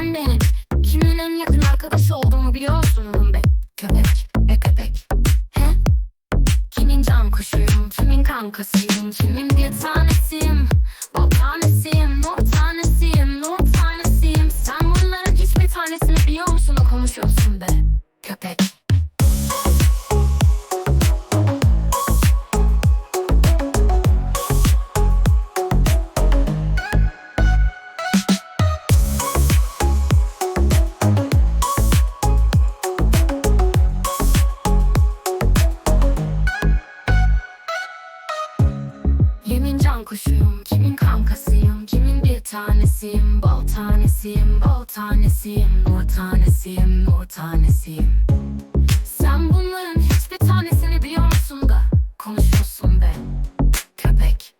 sen benim Kimin en yakın arkadaşı olduğumu biliyorsun be. Köpek, e köpek. He? Kimin can kuşuyum, kimin kankasıyım Kimin bir tanesiyim, bal tanesiyim Nur tanesiyim, nur tanesiyim. Sen bunların hiçbir tanesini biliyor musun? Da konuşuyorsun be? Köpek kuşuyum, kimin kankasıyım Kimin bir tanesiyim, bal tanesiyim Bal tanesiyim, nur tanesiyim, nur tanesiyim. Sen bunların hiçbir tanesini biliyor musun da Konuşuyorsun be, köpek?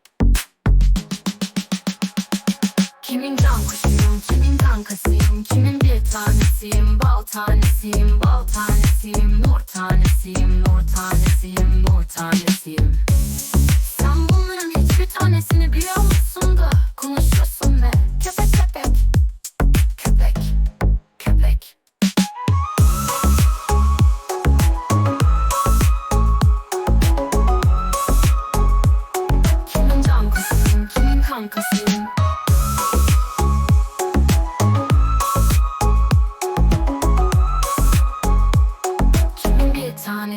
Kimin can kuşuyum, kimin kankasıyım Kimin bir tanesiyim, bal tanesiyim Bal tanesiyim, nur tanesiyim, nur tanesiyim, nur tanesiyim hiçbir tanesini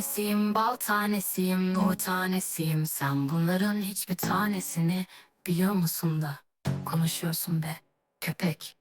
tanesiyim, bal tanesiyim, nur tanesiyim Sen bunların hiçbir tanesini biliyor musun da konuşuyorsun be köpek